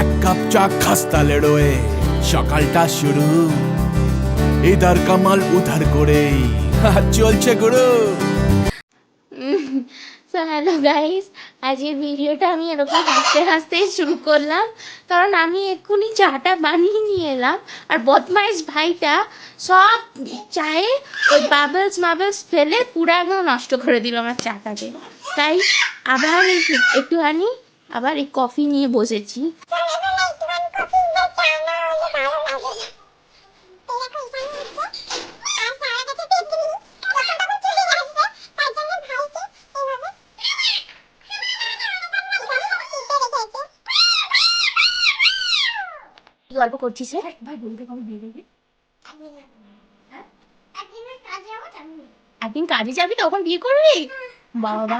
এক কাপ চা খাস্তা লেড়োয়ে সকালটা শুরু। ইধার কামাল উধার করেই। চলছে গুরু। সো হ্যালো গাইস আজকের ভিডিওটা আমি এরকম হাসতে হাসতে শুরু করলাম। কারণ আমি এক্ষুনি চাটা বানিয়ে নিয়ে এলাম। আর বদমাইশ ভাইটা সব চায়ে ওই বাবলস মাবলস ফেলে পুরো একদম নষ্ট করে দিল আমার চাটাকে। তাই আবার একটুখানি আবার এই কফি নিয়ে বসেছি। গল্প করছিস রে ভাই বলতে দিয়ে দিবি একদিন কাজে যাবি তখন বিয়ে করবি? বাবা।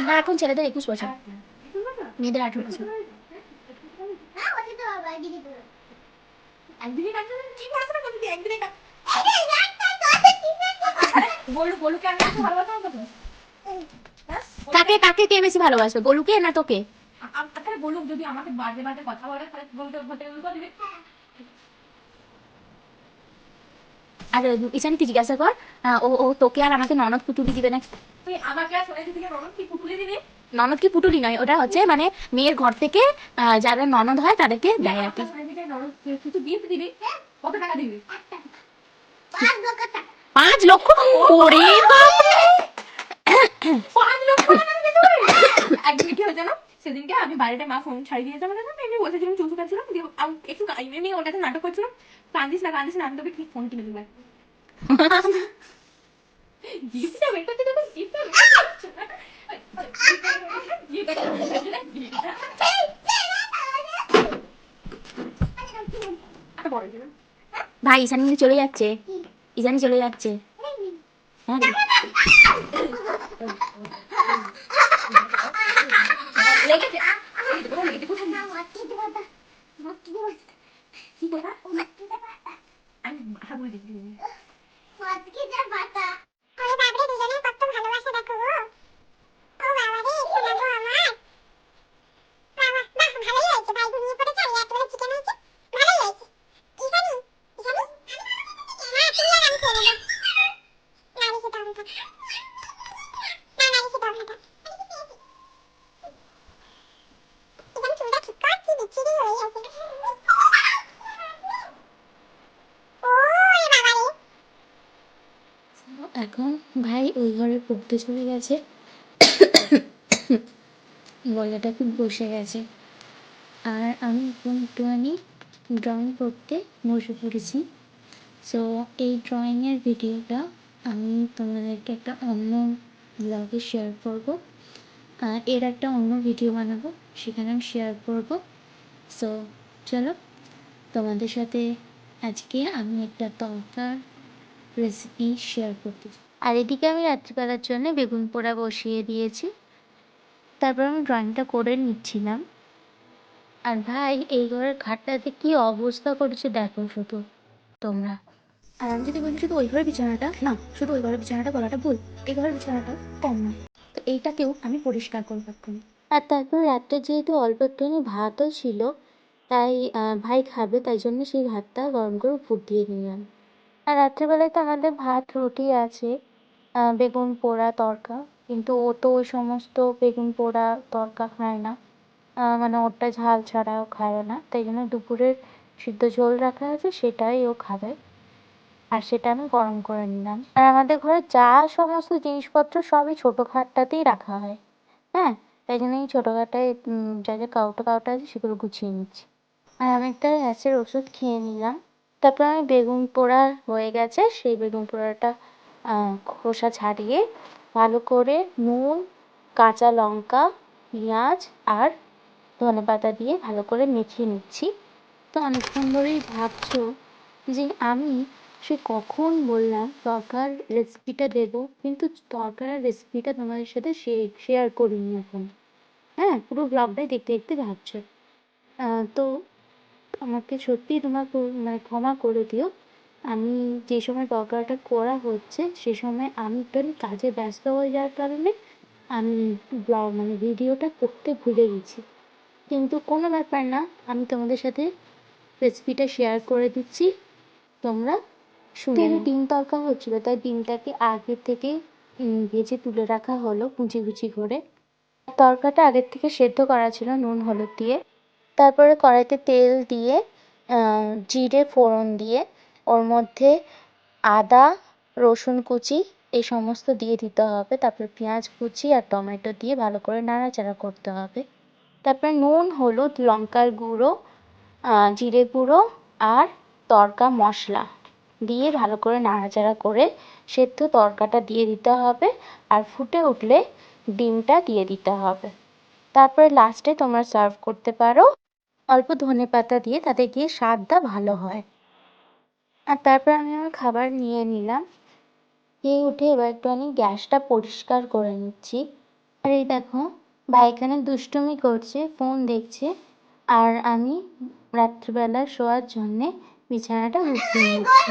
না এখন ছেলেদের একুশ বছর। মেয়েদের আঠেরো বছর। কাকে কাকে কে বেশি ভালোবাসবে বলুকে না তোকে? বলুক যদি আমাকে বাজে বাজে কথা বলে তাহলে বলতে বলতে বলতে দিবে আর তুই জিজ্ঞাসা কর ও ও তোকে আর আমাকে ননদ পুটুলি দিবে না। তুই আমাকে আর ননদ কি পুতুলে দিবি? ননদ কি পুটুলি নয় ওটা হচ্ছে মানে মেয়ের ঘর থেকে যারা ননদ হয় তাদেরকে দেয় আর কি। দিবি। কত টাকা দিবি? পাঁচ লক্ষ ওরে পাঁচ লক্ষ একদিন কি হয়েছে না? সেদিনকে আমি বাইরে মা ফোন ছাড়িয়ে দিয়েছে, আমাকে না এমনি বসেছিলাম চুচু খাচ্ছিলাম দিয়ে আমি একটু এমনি ওর কাছে নাটক করছিলাম। কান্দিস না কান্দিস না, আমি তোকে ঠিক ফোন কিনে দেবো। গিফটটা ভাই ইসানি চলে যাচ্ছে। ইসানি চলে যাচ্ছে। হ্যাঁ রে। লেগেছে লেগেছে কোথায় কি বলা আমি এখন ভাই ওই ঘরে পড়তে চলে গেছে। গলাটা খুব বসে গেছে। আর আমি এখন একটুখানি ড্রয়িং করতে বসে পড়েছি। সো এই ড্রয়িংয়ের ভিডিওটা আমি তোমাদেরকে একটা অন্য ব্লগে শেয়ার করব। আর এর একটা অন্য ভিডিও বানাবো, সেখানে আমি শেয়ার করব। সো চলো তোমাদের সাথে আজকে আমি একটা তরকার রেসিপি শেয়ার করতে চাই। আর এদিকে আমি রাত্রিবেলার জন্য বেগুন পোড়া বসিয়ে দিয়েছি। তারপর আমি ড্রয়িংটা করে নিচ্ছিলাম। আর ভাই এই ঘরের খাটটাতে কি অবস্থা করেছে দেখো শুধু তোমরা। আর আমি যদি বলি শুধু ওই ঘরের বিছানাটা না শুধু ওই ঘরের বিছানাটা বলাটা ভুল। এই ঘরের বিছানাটা কম নয় তো এইটাকেও আমি পরিষ্কার করব এক্ষুনি। আর তারপর রাত্রে যেহেতু অল্প একটুখানি ভাতও ছিল তাই ভাই খাবে তাই জন্য সেই ভাতটা গরম করে ফুটিয়ে নিলাম। আর রাত্রেবেলায় তো আমাদের ভাত, রুটি আছে বেগুন পোড়া, তরকা। কিন্তু ও তো ওই সমস্ত বেগুন পোড়া, তরকা খায় না। মানে ওটা ঝাল ছাড়াও খায় না। তাই জন্য দুপুরের সিদ্ধ ঝোল রাখা আছে, সেটাই ও খাবে। আর সেটা আমি গরম করে নিলাম। আর আমাদের ঘরে যা সমস্ত জিনিসপত্র সবই ছোটো খাটটাতেই রাখা হয়। হ্যাঁ? তাই জন্য এই ছোটো খাটটায় যা যা কাউটা কাউটা আছে সেগুলো গুছিয়ে নিচ্ছি। আর আমি একটা গ্যাসের ওষুধ খেয়ে নিলাম। তারপর আমি বেগুন পোড়া হয়ে গেছে, সেই বেগুন পোড়াটা খোসা ছাড়িয়ে ভালো করে নুন, কাঁচা লঙ্কা, পেঁয়াজ আর ধনেপাতা দিয়ে ভালো করে মেখে নিচ্ছি। তো অনেকক্ষণ ধরেই ভাবছ যে আমি সে কখন বললাম তরকার রেসিপিটা দেবো, কিন্তু তরকার রেসিপিটা তোমাদের সাথে শেয়ার করিনি এখন। হ্যাঁ পুরো ব্লগটাই দেখতে দেখতে ভাবছ। তো আমাকে সত্যিই তোমার মানে ক্ষমা করে দিও। আমি যে সময় তরকারিটা করা হচ্ছে সে সময় আমি একটুখানি কাজে ব্যস্ত হয়ে যাওয়ার কারণে আমি ব্লগ মানে ভিডিওটা করতে ভুলে গেছি। কিন্তু কোনো ব্যাপার না আমি তোমাদের সাথে রেসিপিটা শেয়ার করে দিচ্ছি। তোমরা শুনে। ডিম তরকা হচ্ছিল তাই ডিমটাকে আগে থেকে ভেজে তুলে রাখা হলো কুচি কুচি করে। তরকাটা আগের থেকে সেদ্ধ করা ছিল নুন হলুদ দিয়ে। তারপরে কড়াইতে তেল দিয়ে জিরে, ফোড়ন দিয়ে, ওর মধ্যে আদা, রসুন কুচি, এই সমস্ত দিয়ে দিতে হবে। তারপরে পেঁয়াজ কুচি আর টমেটো দিয়ে ভালো করে নাড়াচাড়া করতে হবে। তারপরে নুন, হলুদ, লঙ্কার গুঁড়ো জিরে গুঁড়ো আর তড়কা মশলা দিয়ে ভালো করে নাড়াচাড়া করে সেদ্ধ তড়কাটা দিয়ে দিতে হবে আর ফুটে উঠলে ডিমটা দিয়ে দিতে হবে। তারপরে লাস্টে তোমরা সার্ভ করতে পারো। অল্প ধনে পাতা দিয়ে তাতে গিয়ে স্বাদটা ভালো হয়। আর তারপর আমি আমার খাবার নিয়ে নিলাম। খেয়ে উঠে এবার একটু আমি গ্যাসটা পরিষ্কার করে নিচ্ছি। আর এই দেখো, ভাই এখানে দুষ্টুমি করছে, ফোন দেখছে। আর আমি রাত্রিবেলা শোয়ার জন্যে বিছানাটা গুছিয়ে নিচ্ছি।